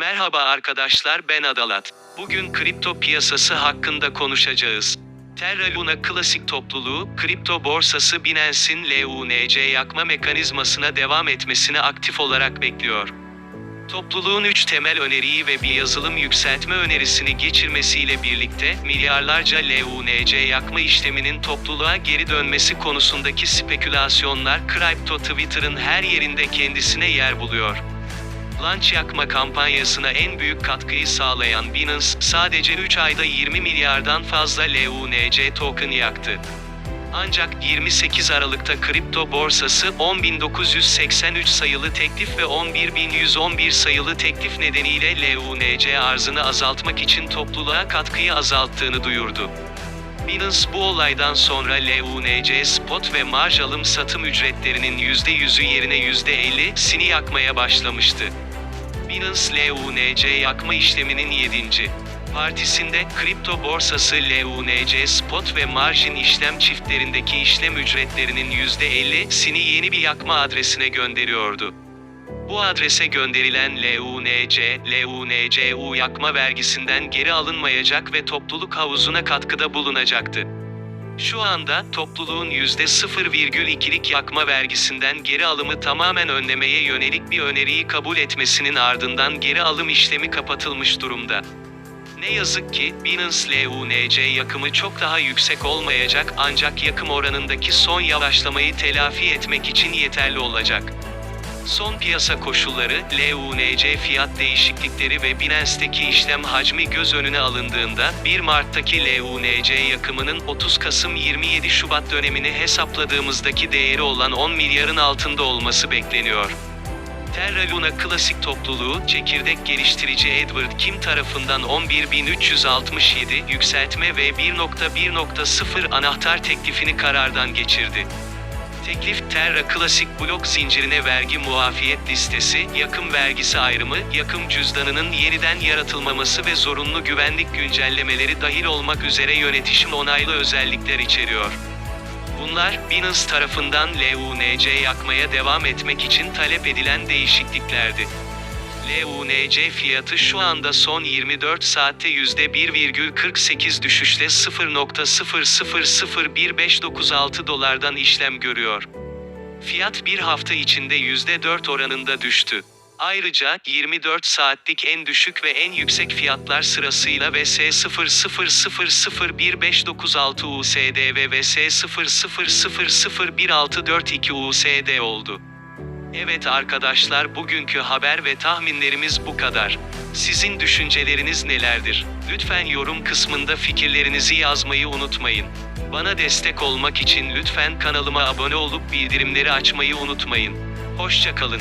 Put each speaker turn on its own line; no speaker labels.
Merhaba arkadaşlar ben Adalat. Bugün kripto piyasası hakkında konuşacağız. Terra Luna Klasik topluluğu, kripto borsası Binance'in LUNC yakma mekanizmasına devam etmesini aktif olarak bekliyor. Topluluğun 3 temel öneriyi ve bir yazılım yükseltme önerisini geçirmesiyle birlikte milyarlarca LUNC yakma işleminin topluluğa geri dönmesi konusundaki spekülasyonlar kripto Twitter'ın her yerinde kendisine yer buluyor. Launch yakma kampanyasına en büyük katkıyı sağlayan Binance, sadece 3 ayda 20 milyardan fazla LUNC token yaktı. Ancak 28 Aralık'ta kripto borsası 10.983 sayılı teklif ve 11.111 sayılı teklif nedeniyle LUNC arzını azaltmak için topluluğa katkıyı azalttığını duyurdu. Binance bu olaydan sonra LUNC spot ve marj alım satım ücretlerinin %100'ü yerine %50'sini yakmaya başlamıştı. Binance LUNC yakma işleminin 7. Partisinde kripto borsası LUNC spot ve marjin işlem çiftlerindeki işlem ücretlerinin %50'sini yeni bir yakma adresine gönderiyordu. Bu adrese gönderilen LUNC, LUNCU yakma vergisinden geri alınmayacak ve topluluk havuzuna katkıda bulunacaktı. Şu anda topluluğun %0,2'lik yakma vergisinden geri alımı tamamen önlemeye yönelik bir öneriyi kabul etmesinin ardından geri alım işlemi kapatılmış durumda. Ne yazık ki Binance LUNC yakımı çok daha yüksek olmayacak ancak yakım oranındaki son yavaşlamayı telafi etmek için yeterli olacak. Son piyasa koşulları, LUNC fiyat değişiklikleri ve Binance'deki işlem hacmi göz önüne alındığında, 1 Mart'taki LUNC yakımının 30 Kasım 27 Şubat dönemini hesapladığımızdaki değeri olan 10 milyarın altında olması bekleniyor. Terra Luna Klasik topluluğu, çekirdek geliştirici Edward Kim tarafından 11367 yükseltme ve 1.1.0 anahtar teklifini karardan geçirdi. Teklif Terra Klasik blok zincirine vergi muafiyet listesi, yakım vergisi ayrımı, yakım cüzdanının yeniden yaratılmaması ve zorunlu güvenlik güncellemeleri dahil olmak üzere yönetişim onaylı özellikler içeriyor. Bunlar, Binance tarafından LUNC yakmaya devam etmek için talep edilen değişikliklerdi. LUNC fiyatı şu anda son 24 saatte %1,48 düşüşle 0.00015996 dolardan işlem görüyor. Fiyat bir hafta içinde %4 oranında düştü. Ayrıca 24 saatlik en düşük ve en yüksek fiyatlar sırasıyla VS 000015996 USD ve VS 0001642 USD oldu. Evet arkadaşlar bugünkü haber ve tahminlerimiz bu kadar. Sizin düşünceleriniz nelerdir? Lütfen yorum kısmında fikirlerinizi yazmayı unutmayın. Bana destek olmak için lütfen kanalıma abone olup bildirimleri açmayı unutmayın. Hoşçakalın.